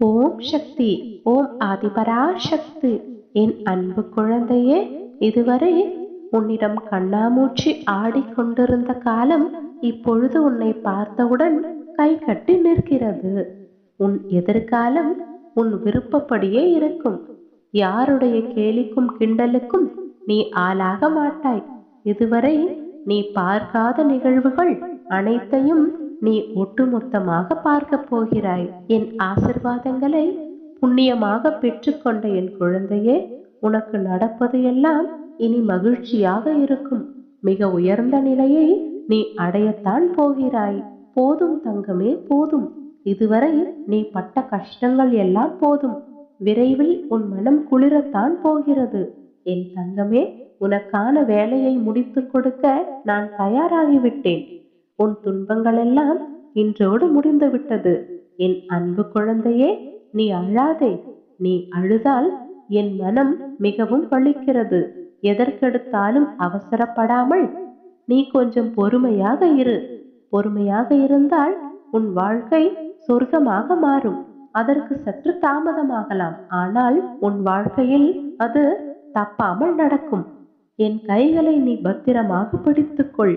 ஓம் சக்தி ஓம் ஆதிபரா சக்தி என் அன்பு குழந்தையே இதுவரை உன்னிடம் கண்ணாமூச்சி ஆடிக்கொண்டிருந்த காலம் இப்பொழுது உன்னை பார்த்தவுடன் கை கட்டி நிற்கிறது. உன் எதிர்காலம் உன் விருப்பப்படியே இருக்கும். யாருடைய கேலிக்கும் கிண்டலுக்கும் நீ ஆளாக மாட்டாய். இதுவரை நீ பார்க்காத நிகழ்வுகள் அனைத்தையும் நீ ஒட்டுமொத்தமாக பார்க்க போகிறாய். என் ஆசிர்வாதங்களை புண்ணியமாக பெற்றுக்கொண்ட என் குழந்தையே உனக்கு நடப்பது எல்லாம் இனி மகிழ்ச்சியாக இருக்கும். மிக உயர்ந்த நிலையை நீ அடையத்தான் போகிறாய். போதும் தங்கமே போதும். இதுவரை நீ பட்ட கஷ்டங்கள் எல்லாம் போதும். விரைவில் உன் மனம் குளிரத்தான் போகிறது. என் தங்கமே உனக்கான வேலையை முடித்துக் கொடுக்க நான் தயாராகிவிட்டேன். உன் துன்பங்களெல்லாம் இன்றோடு முடிந்துவிட்டது. என் அன்பு குழந்தையே நீ அழாதே. நீ அழுதால் என் மனம் மிகவும் வலிக்கிறது. எதற்கெடுத்தாலும் அவசரப்படாமல் நீ கொஞ்சம் பொறுமையாக இரு. பொறுமையாக இருந்தால் உன் வாழ்க்கை சொர்க்கமாக மாறும். அதற்கு சற்று தாமதமாகலாம். ஆனால் உன் வாழ்க்கையில் அது தப்பாமல் நடக்கும். என் கைகளை நீ பத்திரமாக பிடித்துக்கொள்.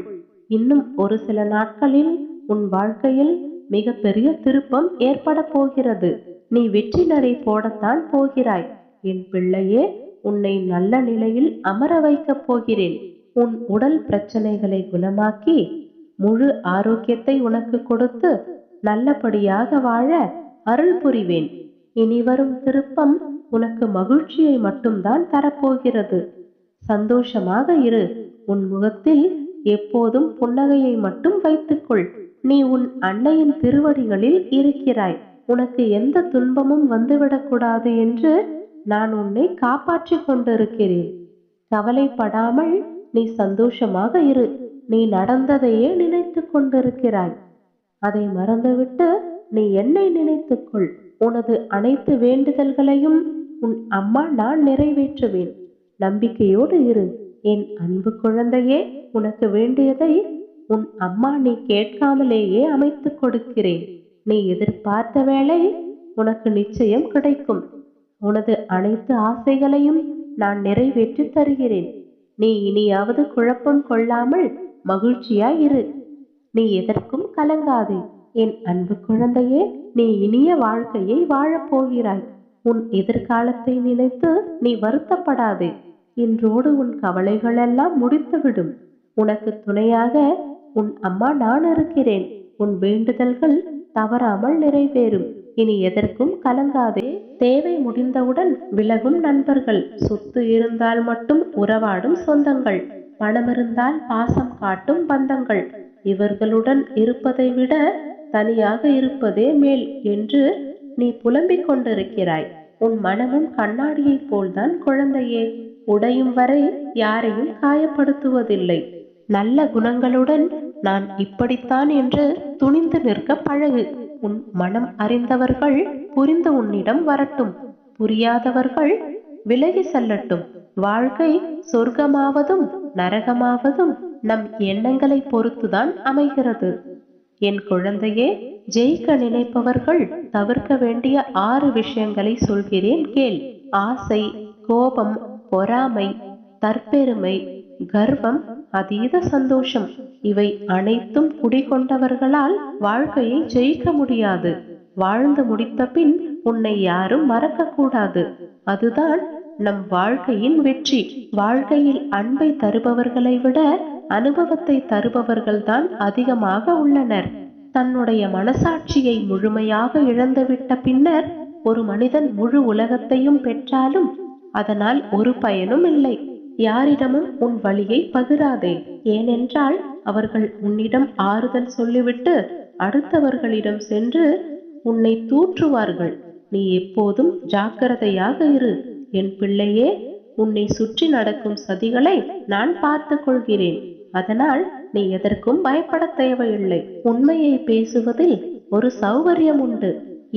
இன்னும் ஒரு சில நாட்களில் உன் வாழ்க்கையில் மிகப்பெரிய திருப்பம் ஏற்பட போகிறது. நீ வெற்றி நடை போடத்தான் போகிறாய். என் பிள்ளையே உன்னை நல்ல நிலையில் அமர வைக்கப் போகிறேன். உன் உடல் பிரச்சனைகளை குணமாக்கி முழு ஆரோக்கியத்தை உனக்கு கொடுத்து நல்லபடியாக வாழ அருள் புரிவேன். இனி வரும் திருப்பம் உனக்கு மகிழ்ச்சியை மட்டும்தான் தரப்போகிறது. சந்தோஷமாக இரு. உன் முகத்தில் எப்போதும் புன்னகையை மட்டும் வைத்துக்கொள். நீ உன் அன்னையின் திருவடிகளில் இருக்கிறாய். உனக்கு எந்த துன்பமும் வந்துவிடக்கூடாது என்று நான் உன்னை காப்பாற்றிக் கொண்டிருக்கிறேன். கவலைப்படாமல் நீ சந்தோஷமாக இரு. நீ நடந்ததையே நினைத்துக் கொண்டிருக்கிறாய். அதை மறந்துவிட்டு நீ என்னை நினைத்துக்கொள் உனது அனைத்து வேண்டுதல்களையும் உன் அம்மா நான் நிறைவேற்றுவேன். நம்பிக்கையோடு இரு. என் அன்பு குழந்தையே உனக்கு வேண்டியதை உன் அம்மா நீ கேட்காமலேயே அமைத்துக் கொடுக்கிறேன். நீ எதிர்பார்த்த வேளை உனக்கு நிச்சயம் கிடைக்கும். உனது அனைத்து ஆசைகளையும் நான் நிறைவேற்றி தருகிறேன். நீ இனியாவது குழப்பம் கொள்ளாமல் மகிழ்ச்சியாய் இரு. நீ எதற்கும் கலங்காதே. என் அன்பு குழந்தையே நீ இனிய வாழ்க்கையை வாழப் போகிறாய். உன் எதிர்காலத்தை நினைத்து நீ வருத்தப்படாதே. இன்றோடு உன் கவலைகளெல்லாம் முடித்துவிடும். உனக்கு துணையாக உன் அம்மா நான் இருக்கிறேன். உன் வேண்டுதல்கள் தவறாமல் நிறைவேறும். இனி எதற்கும் கலங்காதே. தேவை முடிந்தவுடன் விலகும் நண்பர்கள். சொத்து இருந்தால் மட்டும் உறவாடும் சொந்தங்கள். பணம் இருந்தால் பாசம் காட்டும் பந்தங்கள். இவர்களுடன் இருப்பதை விட தனியாக இருப்பதே மேல் என்று நீ புலம்பிக் கொண்டிருக்கிறாய். உன் மனமும் கண்ணாடியைப் போல்தான் குழந்தையே. உடையும் வரை யாரையும் காயப்படுத்துவதில்லை. நல்ல குணங்களுடன் நான் இப்படித்தான் என்று துணிந்து நிற்க பழகு. உன் மனம் அறிந்தவர்கள் புரிந்து உன்னிடம் வரட்டும். புரியாதவர்கள் விலகி செல்லட்டும். வாழ்க்கை சொர்க்கமாவதும் நரகமாவதும் நம் எண்ணங்களை பொறுத்துதான் அமைகிறது. என் குழந்தையே ஜெயிக்க நினைப்பவர்கள் தவிர்க்க வேண்டிய ஆறு விஷயங்களை சொல்கிறேன் கேள். ஆசை கோபம் பொறாமை தற்பெருமை கர்வம் அதீத சந்தோஷம் இவை அனைத்தும் குடிகொண்டவர்களால் வாழ்க்கையை ஜெயிக்க முடியாது. வாழ்ந்து முடித்த பின் உன்னை யாரும் மறக்க கூடாது அதுதான் நம் வாழ்க்கையின் வெற்றி. வாழ்க்கையில் அன்பை தருபவர்களை விட அனுபவத்தை தருபவர்கள்தான் அதிகமாக உள்ளனர். தன்னுடைய மனசாட்சியை முழுமையாக இழந்துவிட்ட பின்னர் ஒரு மனிதன் முழு உலகத்தையும் பெற்றாலும் அதனால் ஒரு பயனும் இல்லை. யாரிடமும் உன் வழியை பகிராதே. ஏனென்றால் அவர்கள் உன்னிடம் ஆறுதல் சொல்லிவிட்டு அடுத்தவர்களிடம் சென்று உன்னை தூற்றுவார்கள். நீ எப்போதும் ஜாக்கிரதையாக இரு. என் பிள்ளையே உன்னை சுற்றி நடக்கும் சதிகளை நான் பார்த்து கொள்கிறேன். அதனால் நீ எதற்கும் பயப்பட தேவையில்லை. உண்மையை பேசுவதில் ஒரு சௌகரியம் உண்டு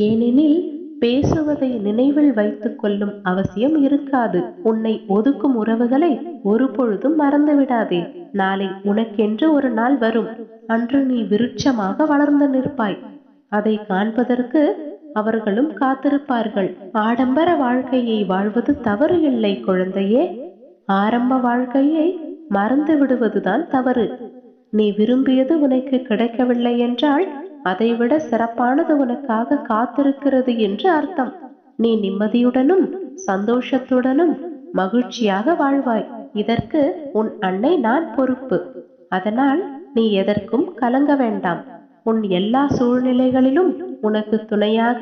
ஏனெனில் பேசுவதை நினைவில் வைத்துக் கொள்ளும் அவசியம் இருக்காது. உன்னை ஒதுக்கும் உறவுகளை ஒரு பொழுதும் மறந்து விடாதே. நாளை உனக்கென்று ஒரு நாள் வரும். அன்று நீ விருட்சமாக வளர்ந்து நிற்பாய். அதை காண்பதற்கு அவர்களும் காத்திருப்பார்கள். ஆடம்பர வாழ்க்கையை வாழ்வது தவறு இல்லை குழந்தையே. ஆரம்ப வாழ்க்கையை மறந்து விடுவதுதான் தவறு. நீ விரும்பியது உனக்கு கிடைக்கவில்லை என்றால் அதைவிட சிறப்பானது உனக்காக காத்திருக்கிறது என்று அர்த்தம். நீ நிம்மதியுடனும் சந்தோஷத்துடனும் மகிழ்ச்சியாக வாழ்வாய். இதற்கு உன் அன்னை நான் பொறுப்பு. அதனால் நீ எதற்கும் கலங்க வேண்டாம். உன் எல்லா சூழ்நிலைகளிலும் உனக்கு துணையாக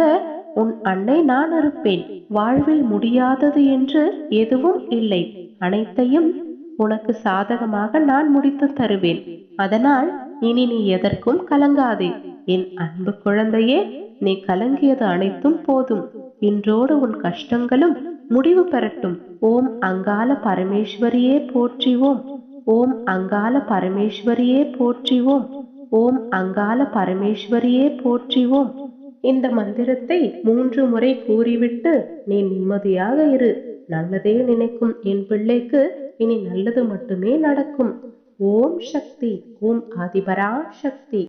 உன் அன்னை நான் இருப்பேன். வாழ்வில் முடியாதது என்று எதுவும் இல்லை. அனைத்தையும் உனக்கு சாதகமாக நான் முடித்து தருவேன். அதனால் இனி நீ எதற்கும் கலங்காதே. என் அன்பு குழந்தையே நீ கலங்கியது அனைத்தும் போதும். இன்றோடு உன் கஷ்டங்களும் முடிவு பெறட்டும். ஓம் அங்கால பரமேஸ்வரியே போற்றிவோம். ஓம் அங்கால பரமேஸ்வரியே போற்றிவோம். ஓம் அங்கால பரமேஸ்வரியே போற்றிவோம். இந்த மந்திரத்தை மூன்று முறை கூறிவிட்டு நீ நிம்மதியாக இரு. நல்லதே நினைக்கும் என் பிள்ளைக்கு இனி நல்லது மட்டுமே நடக்கும். ஓம் சக்தி ஓம் ஆதிபரா சக்தி.